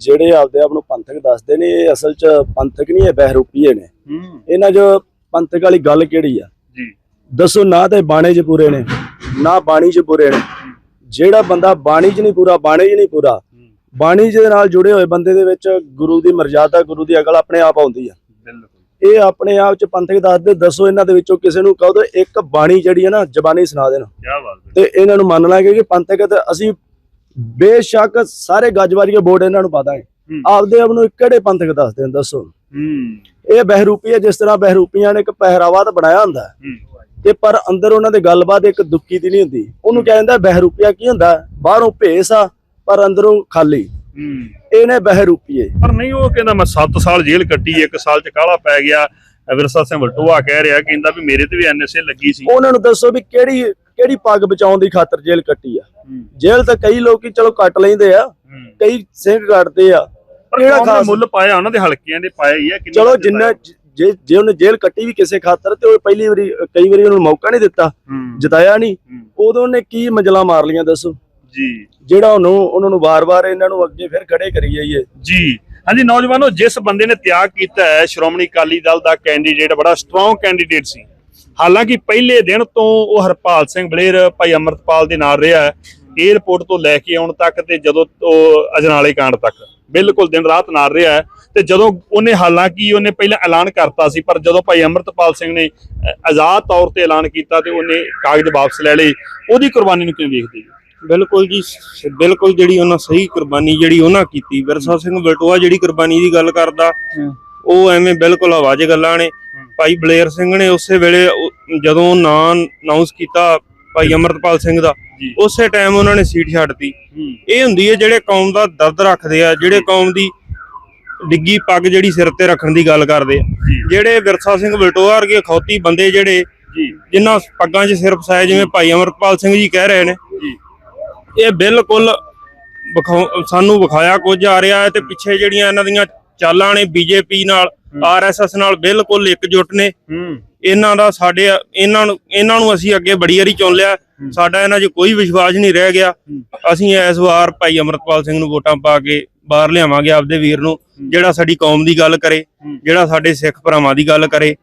ਜਿਹੜੇ ਆਪਦੇ ਆਪ ਨੂੰ ਪੰਥਕ ਦੱਸਦੇ ਨੇ ਇਹ ਅਸਲ 'ਚ ਪੰਥਕ ਨਹੀਂ ਇਹ ਬਹਿਰੂਪੀਏ ਨੇ। ਇਹਨਾਂ 'ਚ ਪੰਥਕ ਵਾਲੀ ਗੱਲ ਕਿਹੜੀ ਆ? ਜੀ। ਦੱਸੋ ਨਾ ਤੇ ਬਾਣੇ 'ਚ ਪੂਰੇ ਨੇ ਨਾ ਬਾਣੀ 'ਚ ਪੂਰੇ ਨੇ। ਜਿਹੜਾ ਬੰਦਾ ਬਾਣੀ 'ਚ ਨਹੀਂ ਪੂਰਾ ਬਾਣੇ 'ਚ ਨਹੀਂ ਪੂਰਾ ਬਾਣੀ ਦੇ ਨਾਲ ਜੁੜੇ ਹੋਏ ਬੰਦੇ ਦੇ ਵਿੱਚ ਗੁਰੂ ਦੀ ਮਰਜ਼ਾਦਾ ਗੁਰੂ ਦੀ ਅਕਲ ਆਪਣੇ ਆਪ ਆਉਂਦੀ ਆ। ਇਹ ਆਪਣੇ ਆਪ 'ਚ ਪੰਥਕ ਦੱਸਦੇ ਦੱਸੋ ਇਹਨਾਂ ਦੇ ਵਿੱਚੋਂ ਕਿਸੇ ਨੂੰ ਕਹੋ ਤੇ ਇੱਕ ਬਾਣੀ ਜਿਹੜੀ ਹੈ ਨਾ ਜ਼ਬਾਨੀ ਸੁਣਾ ਦੇਣ। ਕੀ ਬਾਤ ਤੇ ਇਹਨਾਂ ਨੂੰ ਮੰਨ ਲਾਂਗੇ ਕਿ ਪੰਥਕ ਅਸੀਂ ਬੇਸ਼ੱਕ ਸਾਰੇ ਗੱਜਵਾਰੀਏ ਬੋਰਡ ਇਹਨਾਂ ਨੂੰ ਪਤਾ ਹੈ। ਆਪਦੇ ਆਪ ਨੂੰ ਕਿਹੜੇ ਪੰਥਕ ਦੱਸਦੇ ਨੇ ਦੱਸੋ। ਇਹ ਬਹਿਰੂਪੀ ਹੈ ਜਿਸ ਤਰ੍ਹਾਂ ਬਹਿਰੂਪੀਆਂ ਨੇ ਇੱਕ ਪਹਿਰਾਵਾ ਤਾਂ ਬਣਾਇਆ ਹੁੰਦਾ ਤੇ ਪਰ ਅੰਦਰ ਉਹਨਾਂ ਦੇ ਗੱਲਬਾਤ ਇੱਕ ਦੁੱਕੀ ਦੀ ਨਹੀਂ ਹੁੰਦੀ। ਉਹਨੂੰ ਕਹਿੰਦਾ ਬਹਿਰੂਪੀਆ ਕੀ ਹੁੰਦਾ? ਬਾਹਰੋਂ ਭੇਸ ਆ ਪਰ ਅੰਦਰੋਂ ਖਾਲੀ। ਇਹਨੇ ਬਹਿਰੂਪੀਏ। ਪਰ ਨਹੀਂ ਉਹ ਕਹਿੰਦਾ ਮੈਂ 7 ਸਾਲ ਜੇਲ੍ਹ ਕੱਟੀ 1 ਸਾਲ ਚ ਕਾਲਾ ਪੈ ਗਿਆ। ਵਿਰਸਾ ਸਿੰਘ ਵਲਟੋਆ ਕਹਿ ਰਿਹਾ ਕਹਿੰਦਾ ਵੀ ਮੇਰੇ ਤੇ ਵੀ ਐਨਐਸਏ ਲੱਗੀ ਸੀ। ਉਹਨਾਂ ਨੂੰ ਦੱਸੋ ਵੀ ਕਿਹੜੀ ਕਿਹੜੀ ਪੱਗ ਬਚਾਉਣ ਦੀ ਖਾਤਰ ਜੇਲ੍ਹ ਕੱਟੀ ਆ? ਜੇਲ੍ਹ ਤਾਂ ਕਈ ਲੋਕੀ ਚਲੋ ਕੱਟ ਲੈਂਦੇ ਆ ਕਈ ਸਿੰਘ ਕੱਟਦੇ ਆ। ਕਿਹੜਾ ਖਾਸ ਮੁੱਲ ਪਾਇਆ? ਉਹਨਾਂ ਦੇ ਹਲਕਿਆਂ ਦੇ ਪਾਇਆ ਹੀ ਆ ਕਿੰਨਾ ਚਲੋ ਜਿੰਨਾ? ਜੇ ਜੇ ਉਹਨੇ ਜੇਲ੍ਹ ਕੱਟੀ ਵੀ ਕਿਸੇ ਖਾਤਰ ਤੇ ਉਹ ਪਹਿਲੀ ਵਾਰੀ ਕਈ ਵਾਰੀ ਉਹਨੂੰ ਮੌਕਾ ਨਹੀਂ ਦਿੱਤਾ ਜਿਤਾਇਆ ਨਹੀਂ ਉਦੋਂ ਉਹਨੇ ਕੀ ਮੰਜ਼ਲਾਂ ਮਾਰ ਲੀਆਂ ਦੱਸੋ? ਜੀ। ਜਿਹੜਾ ਉਹਨੂੰ ਉਹਨਾਂ ਨੂੰ ਵਾਰ-ਵਾਰ ਇਹਨਾਂ ਨੂੰ ਅੱਗੇ ਫਿਰ ਖੜੇ ਕਰੀ ਜਾਈਏ। ਜੀ। ਹਾਂਜੀ ਨੌਜਵਾਨੋ ਜਿਸ ਬੰਦੇ ਨੇ ਤਿਆਗ ਕੀਤਾ ਹੈ ਸ਼੍ਰੋਮਣੀ ਅਕਾਲੀ ਦਲ ਦਾ ਕੈਂਡੀਡੇਟ ਬੜਾ ਸਟਰੋਂਗ ਕੈਂਡੀਡੇਟ ਸੀ। ਹਾਲਾਂਕਿ ਪਹਿਲੇ ਦਿਨ ਤੋਂ ਉਹ ਹਰਪਾਲ ਸਿੰਘ ਬਲੇਰ ਭਾਈ ਅਮਰਤਪਾਲ ਦੇ ਨਾਲ ਰਿਹਾ ਹੈ ਏਅਰਪੋਰਟ ਤੋਂ ਲੈ ਕੇ ਆਉਣ ਤੱਕ ਤੇ ਜਦੋਂ ਉਹ ਅਜਨਾਲੇ ਕਾਂਡ ਤੱਕ ਬਿਲਕੁਲ ਦਿਨ ਰਾਤ ਨਾਲ ਰਿਹਾ ਹੈ ਤੇ ਜਦੋਂ ਉਹਨੇ ਹਾਲਾਂਕਿ ਉਹਨੇ ਪਹਿਲਾਂ ਐਲਾਨ ਕਰਤਾ ਸੀ ਪਰ ਜਦੋਂ ਭਾਈ ਅਮਰਤਪਾਲ ਸਿੰਘ ਨੇ ਆਜ਼ਾਦ ਤੌਰ ਤੇ ਐਲਾਨ ਕੀਤਾ ਤੇ ਉਹਨੇ ਕਾਗਜ਼ ਵਾਪਸ ਲੈ ਲਏ ਉਹਦੀ ਕੁਰਬਾਨੀ ਨੂੰ ਕਿਵੇਂ ਵੇਖਦੇ ਜੀ ਬਿਲਕੁਲ ਜੀ ਬਿਲਕੁਲ ਜਿਹੜੀ ਉਹਨਾਂ ਸਹੀ ਕੁਰਬਾਨੀ ਜਿਹੜੀ ਉਹਨਾਂ ਕੀਤੀ ਵਿਰਸਾ ਸਿੰਘ ਬਲਟੋਆ ਜਿਹੜੀ ਕੁਰਬਾਨੀ ਦੀ ਗੱਲ ਕਰਦਾ ਉਹ ਐਵੇਂ ਬਿਲਕੁਲ ਆਵਾਜ਼ ਗੱਲਾਂ ਨੇ ਭਾਈ ਬਲੇਰ ਸਿੰਘ ਨੇ ਉਸੇ ਵੇਲੇ ਉਹ- ਜਦੋਂ ਨਾਂ ਅਨਾਉਂਸ ਕੀਤਾ ਭਾਈ ਅਮਰਤਪਾਲ ਸਿੰਘ ਦਾ ਜੀ। ਉਸੇ ਟਾਈਮ ਉਹਨਾਂ ਨੇ ਸੀਟ ਛੱਡਤੀ ਇਹ ਹੁੰਦੀ ਹੈ ਜਿਹੜੇ ਕੌਮ ਦਾ ਦਰਦ ਰੱਖਦੇ ਆ ਜਿਹੜੇ ਕੌਮ ਦੀ ਡਿੱਗੀ ਪੱਗ ਜਿਹੜੀ ਸਿਰ ਤੇ ਰੱਖਣ ਦੀ ਗੱਲ ਕਰਦੇ ਆ। ਜੀ। ਜਿਹੜੇ ਵਿਰਸਾ ਸਿੰਘ ਬਲਟੋਆ ਵਰਗੇ ਖੌਤੀ ਬੰਦੇ ਜਿਹੜੇ ਜੀ। ਜਿਨ੍ਹਾਂ ਪੱਗਾਂ 'ਚ ਸਿਰ ਫਸਾਏ ਜਿਵੇਂ ਭਾਈ ਅਮਰਪਾਲ ਸਿੰਘ ਜੀ ਕਹਿ ਰਹੇ ਨੇ ਜੀ। ਇਹ ਬਿਲਕੁਲ ਵਿਖਾਉ- ਸਾਨੂੰ ਵਿਖਾਇਆ ਕੁਝ ਆ ਰਿਹਾ ਹੈ ਤੇ ਪਿੱਛੇ ਜਿਹੜੀਆਂ ਇਹਨਾਂ ਦੀਆਂ ਚਾਲਾਂ ਨੇ ਬੀਜੇਪੀ ਨਾਲ ਆਰਐਸਐਸ ਨਾਲ ਬਿਲਕੁਲ ਇਕਜੁੱਟ ਨੇ। ਇਹਨਾਂ ਦਾ ਸਾਡੇ ਇਹਨਾਂ ਨੂੰ ਇਹਨਾਂ ਨੂੰ ਅਸੀਂ ਅੱਗੇ ਬੜੀ ਵਾਰੀ ਚੁਣ ਲਿਆ। ਸਾਡਾ ਇਹਨਾਂ 'ਚ ਕੋਈ ਵਿਸ਼ਵਾਸ ਨਹੀਂ ਰਹਿ ਗਿਆ। ਅਸੀਂ ਇਸ ਵਾਰ ਭਾਈ ਅਮਰਤਪਾਲ ਸਿੰਘ ਨੂੰ ਵੋਟਾਂ ਪਾ ਕੇ ਬਾਹਰ ਲਿਆਵਾਂਗੇ ਆਪਦੇ ਵੀਰ ਨੂੰ ਜਿਹੜਾ ਸਾਡੀ ਕੌਮ ਦੀ ਗੱਲ ਕਰੇ ਜਿਹੜਾ ਸਾਡੇ ਸਿੱਖ ਭਰਾਵਾਂ ਦੀ ਗੱਲ ਕਰੇ।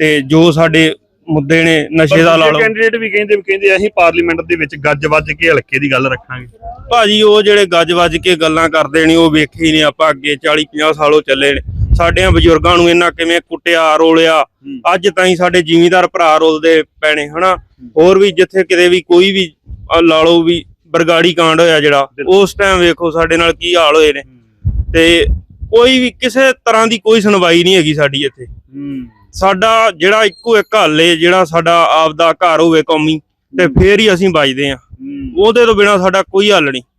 ਤੇ ਜੋ ਸਾਡੇ ਮੁੱਦੇ ਨੇ ਨਸ਼ੇ ਦਾ ਲਾ ਲਓ ਕੈਂਡੀਡੇਟ ਵੀ ਕਹਿੰਦੇ ਵੀ ਕਹਿੰਦੇ ਅਸੀਂ ਪਾਰਲੀਮੈਂਟ ਦੇ ਵਿੱਚ ਗੱਜ ਵੱਜ ਕੇ ਹਲਕੇ ਦੀ ਗੱਲ ਰੱਖਾਂਗੇ। ਭਾਜੀ ਉਹ ਜਿਹੜੇ ਗੱਜ ਵੱਜ ਕੇ ਗੱਲਾਂ ਕਰਦੇ ਨੇ ਉਹ ਵੇਖੇ ਨੇ ਆਪਾਂ ਅੱਗੇ। 40 50 ਸਾਲੋਂ ਚੱਲੇ ਨੇ। ਸਾਡਿਆਂ ਬਜ਼ੁਰਗਾਂ ਨੂੰ ਇਹਨਾਂ ਕਿਵੇਂ ਕੁੱਟਿਆ ਰੋਲਿਆ। ਅੱਜ ਤਾਈਂ ਸਾਡੇ ਜ਼ਿਮੀਂਦਾਰ ਭਰਾ ਰੋਲਦੇ ਪੈਣੇ ਹਨਾ? ਹੋਰ ਵੀ ਜਿੱਥੇ ਕਿਤੇ ਵੀ ਕੋਈ ਵੀ ਲਾ ਲਓ ਵੀ ਬਰਗਾੜੀ ਕਾਂਡ ਹੋਇਆ ਜਿਹੜਾ ਉਸ ਟਾਈਮ ਵੇਖੋ ਸਾਡੇ ਨਾਲ ਕੀ ਹਾਲ ਹੋਏ ਨੇ। ਤੇ ਕੋਈ ਵੀ ਕਿਸੇ ਤਰ੍ਹਾਂ ਦੀ ਕੋਈ ਸੁਣਵਾਈ ਨਹੀਂ ਹੈਗੀ ਸਾਡੀ ਇੱਥੇ। ਸਾਡਾ ਜਿਹੜਾ ਇੱਕੋ ਇੱਕ ਹੱਲ ਏ ਜਿਹੜਾ ਸਾਡਾ ਆਪਦਾ ਘਰ ਹੋਵੇ ਕੌਮੀ ਤੇ ਫੇਰ ਹੀ ਅਸੀਂ ਬਚਦੇ ਆ। ਉਹਦੇ ਤੋਂ ਬਿਨਾ ਸਾਡਾ ਕੋਈ ਹੱਲ ਨਹੀਂ।